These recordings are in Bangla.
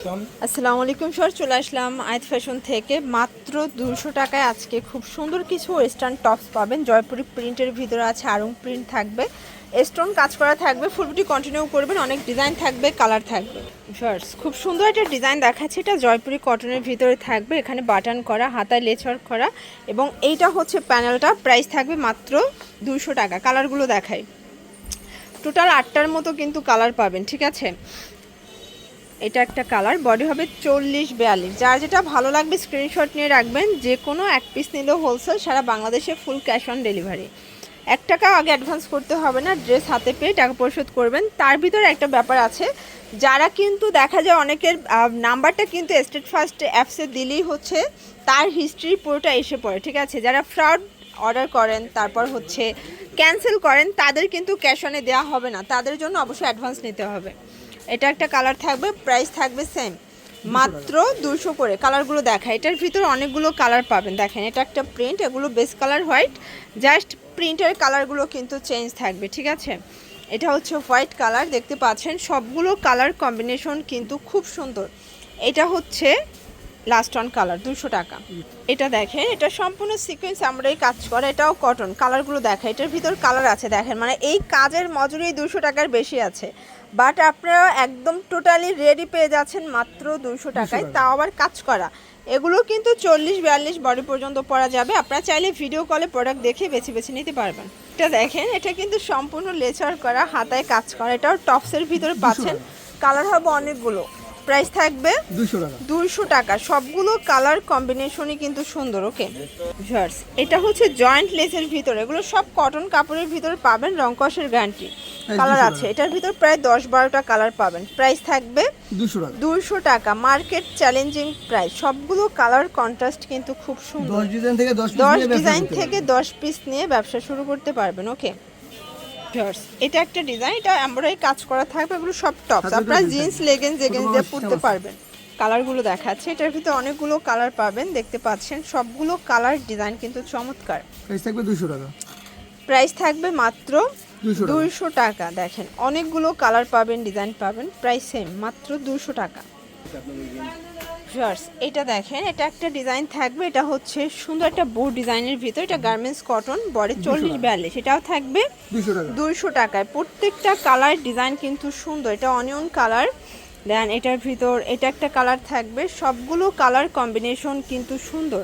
আসসালামু আলাইকুম স্যার, চলে আসলাম আয়ত ফ্যাশন থেকে। মাত্র দুশো টাকায় আজকে খুব সুন্দর কিছু ওয়েস্টার্ন টপস পাবেন। জয়পুরি প্রিন্টের ভিতরে আছে আরং প্রিন্ট থাকবে। স্টোন কাজ করা থাকবে ফুলবুটি কন্টিনিউ করবেন, অনেক ডিজাইন থাকবে কালার থাকবে। শার্টস খুব সুন্দর একটা ডিজাইন দেখাচ্ছে এটা। জয়পুরি কটনের ভিতরে থাকবে, এখানে বাটন করা, হাতায় লেচার করা, এবং এইটা হচ্ছে প্যানেলটা প্রাইস থাকবে মাত্র দুশো টাকা। কালারগুলো দেখাই। টোটাল আটটার মতো কিন্তু কালার পাবেন, ঠিক আছে? এটা একটা কালার বডি হবে চল্লিশ বিয়াল্লিশ। যার যেটা ভালো লাগবে স্ক্রিনশট নিয়ে রাখবেন। যে কোনো এক পিস নিলেও হোলসেল সারা বাংলাদেশে ফুল ক্যাশ অন ডেলিভারি এক টাকা আগে অ্যাডভান্স করতে হবে না ড্রেস হাতে পেয়ে টাকা পরিশোধ করবেন। তার ভিতরে একটা ব্যাপার আছে, যারা কিন্তু দেখা যায় অনেকের নাম্বারটা কিন্তু স্টেট ফার্স্ট অ্যাপসে দিলেই হচ্ছে, তার হিস্ট্রি পুরোটা এসে পড়ে, ঠিক আছে? যারা ফ্রড অর্ডার করেন, তারপর হচ্ছে ক্যান্সেল করেন, তাদের কিন্তু ক্যাশ অনে দেওয়া হবে না। তাদের জন্য অবশ্যই অ্যাডভান্স নিতে হবে। এটা একটা কালার থাকবে প্রাইস থাকবে সেম মাত্র দুশো করে কালারগুলো দেখা এটার ভিতরে অনেকগুলো কালার পাবেন। দেখেন, এটা একটা প্রিন্ট এগুলো বেস কালার হোয়াইট জাস্ট প্রিন্টের কালারগুলো কিন্তু চেঞ্জ থাকবে, ঠিক আছে? এটা হচ্ছে হোয়াইট কালার দেখতে পাচ্ছেন? সবগুলো কালার কম্বিনেশন কিন্তু খুব সুন্দর। এটা হচ্ছে লাস্ট অন কালার দুশো টাকা। এটা দেখেন, এটা সম্পূর্ণ সিকোয়েন্স আমরাই কাজ করা, এটাও কটন কালারগুলো দেখা এটার ভিতর কালার আছে, দেখেন। মানে এই কাজের মজুরি দুশো টাকার বেশি আছে। বাট আপনারা একদম টোটালি রেডি পেয়ে যাচ্ছেন মাত্র দুশো টাকায়। তাও আবার কাজ করা। এগুলো কিন্তু চল্লিশ বিয়াল্লিশ বডি পর্যন্ত পরা যাবে। আপনারা চাইলে ভিডিও কলে প্রোডাক্ট দেখে বেছে বেছে নিতে পারবেন। এটা দেখেন এটা কিন্তু সম্পূর্ণ লেচার করা হাতায় কাজ করা। এটাও টপসের ভিতরে পাচ্ছেন। কালার হবে অনেকগুলো। প্রাইস থাকবে দুশো টাকা। দুইশো টাকা। সবগুলো কালার কম্বিনেশনই কিন্তু সুন্দর ওকে এটা হচ্ছে জয়েন্ট লেসের ভিতরে। এগুলো সব কটন কাপড়ের ভিতরে পাবেন রংকসের গ্যারান্টি কালার আছে। এটার ভিতর প্রায় দশ বারোটা কালার পাবেন। প্রাইস থাকবে দুশো টাকা। দুইশো টাকা। মার্কেট চ্যালেঞ্জিং প্রাইস সবগুলো কালার কন্ট্রাস্ট কিন্তু খুব সুন্দর। দশ ডিজাইন থেকে দশ দশ ডিজাইন থেকে দশ পিস নিয়ে ব্যবসা শুরু করতে পারবেন। ওকে. এটা একটা ডিজাইন এটা এমব্রয়ডারি কাজ করা থাকবে। এগুলো সব টপস হাতে আপনারা জিন্স লেগিংস জেগিংস দিয়ে পরতে আছে। পারবেন। কালারগুলো দেখাচ্ছে। এটার ভিতরে অনেকগুলো কালার পাবেন। দেখতে পাচ্ছেন সবগুলো কালার ডিজাইন কিন্তু চমৎকার। প্রাইস থাকবে দুশো টাকা। প্রাইস থাকবে মাত্র 200 টাকা। দুইশো টাকা। দেখেন অনেকগুলো কালার পাবেন ডিজাইন পাবেন প্রাইস সেম মাত্র দুশো টাকা. এটা দেখেন এটা একটা ডিজাইন থাকবে এটা হচ্ছে সুন্দর একটা বোর্ড ডিজাইনের ভিতর এটা গার্মেন্টস কটন বডি চল্লিশ বিয়াল্লিশ এটাও থাকবে দুইশো টাকায়। প্রত্যেকটা কালার ডিজাইন কিন্তু সুন্দর এটা অনিয়ন কালার দেন এটার ভিতর এটা একটা কালার থাকবে সবগুলো কালার কম্বিনেশন কিন্তু সুন্দর।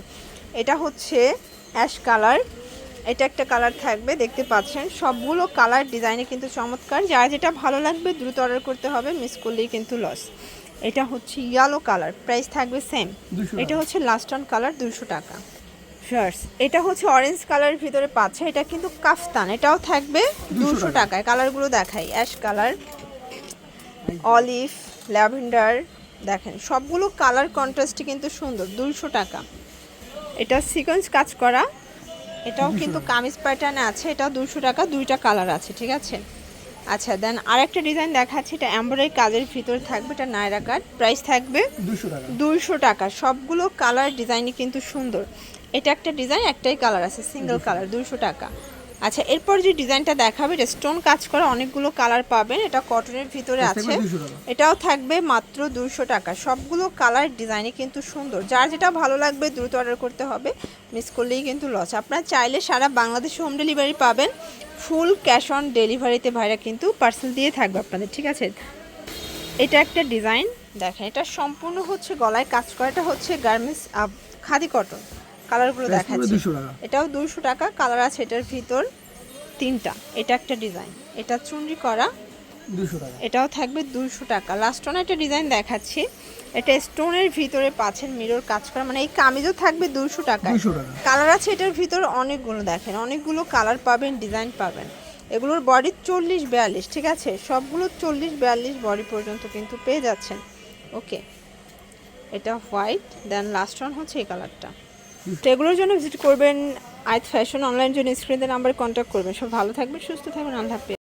এটা হচ্ছে অ্যাশ কালার এটা একটা কালার থাকবে দেখতে পাচ্ছেন। সবগুলো কালার ডিজাইনে কিন্তু চমৎকার। যার যেটা ভালো লাগবে দ্রুত অর্ডার করতে হবে মিস করলেই কিন্তু লস এটা হচ্ছে ইয়েলো কালার প্রাইস থাকবে সেম এটা হচ্ছে লাস্ট অন কালার দুশো টাকা। শার্টস এটা হচ্ছে অরেঞ্জ কালারের ভিতরে পাচ্ছে এটা কিন্তু কাফতান এটাও থাকবে দুশো টাকায়। কালারগুলো দেখাই অ্যাশ কালার অলিভ ল্যাভেন্ডার দেখেন সবগুলো কালার কন্ট্রাস্টই কিন্তু সুন্দর দুশো টাকা। এটা সিকোয়েন্স কাজ করা। এটাও কিন্তু কামিজ প্যাটার্নে আছে এটাও দুশো টাকা দুইটা কালার আছে ঠিক আছে? আচ্ছা দেন আরেকটা ডিজাইন দেখাচ্ছি এটা এমব্রয়ডারি কাজের ভিতরে থাকবে এটা নায়রা কাট প্রাইস থাকবে দুইশো টাকা। সবগুলো কালার ডিজাইনই কিন্তু সুন্দর। এটা একটা ডিজাইন একটাই কালার আছে সিঙ্গেল কালার দুইশো টাকা। আচ্ছা এরপর যে ডিজাইনটা দেখাবে এটা স্টোন কাজ করা অনেকগুলো কালার পাবেন। এটা কটনের ভিতরে আছে। থাকবে 200 টাকা। এটাও থাকবে মাত্র দুশো টাকা। সবগুলো কালার ডিজাইনই কিন্তু সুন্দর। যার যেটা ভালো লাগবে দ্রুত অর্ডার করতে হবে। মিস করলেই কিন্তু লস আপনারা চাইলে সারা বাংলাদেশে হোম ডেলিভারি পাবেন। ফুল ক্যাশ অন ডেলিভারিতে ভাইরা কিন্তু পার্সেল দিয়ে থাকবে আপনাদের ঠিক আছে? এটা একটা ডিজাইন দেখেন এটা সম্পূর্ণ হচ্ছে গলায় কাজ করাটা হচ্ছে গার্মেন্টস খাদি কটন কালারগুলো দেখাচ্ছি। 200 টাকা। এটাও দুশো টাকা কালার আছে এটার ভিতর তিনটা। এটা একটা ডিজাইন এটা চুনরি করা। এটাও থাকবে দুশো টাকা। লাস্ট ওয়ান একটা ডিজাইন দেখাচ্ছি। এটা স্টোনের ভিতরে পাচ্ছেন মিরর কাজ করা। মানে এই কামিজও থাকবে দুশো টাকা 200 টাকা। কালার আছে এটার ভিতর অনেকগুলো দেখেন। অনেকগুলো কালার পাবেন ডিজাইন পাবেন। এগুলোর বডি চল্লিশ বিয়াল্লিশ ঠিক আছে? সবগুলো চল্লিশ বিয়াল্লিশ বডি পর্যন্ত কিন্তু পেয়ে যাচ্ছেন। ওকে এটা হোয়াইট দেন লাস্ট ওয়ান হচ্ছে এই কালারটা তো এগুলোর জন্য ভিজিট করবেন, আইথ ফ্যাশন অনলাইন জন্য স্ক্রিনের নাম্বারে কন্ট্যাক্ট করবেন। সব ভালো থাকবেন, সুস্থ থাকবেন, আল্লাহ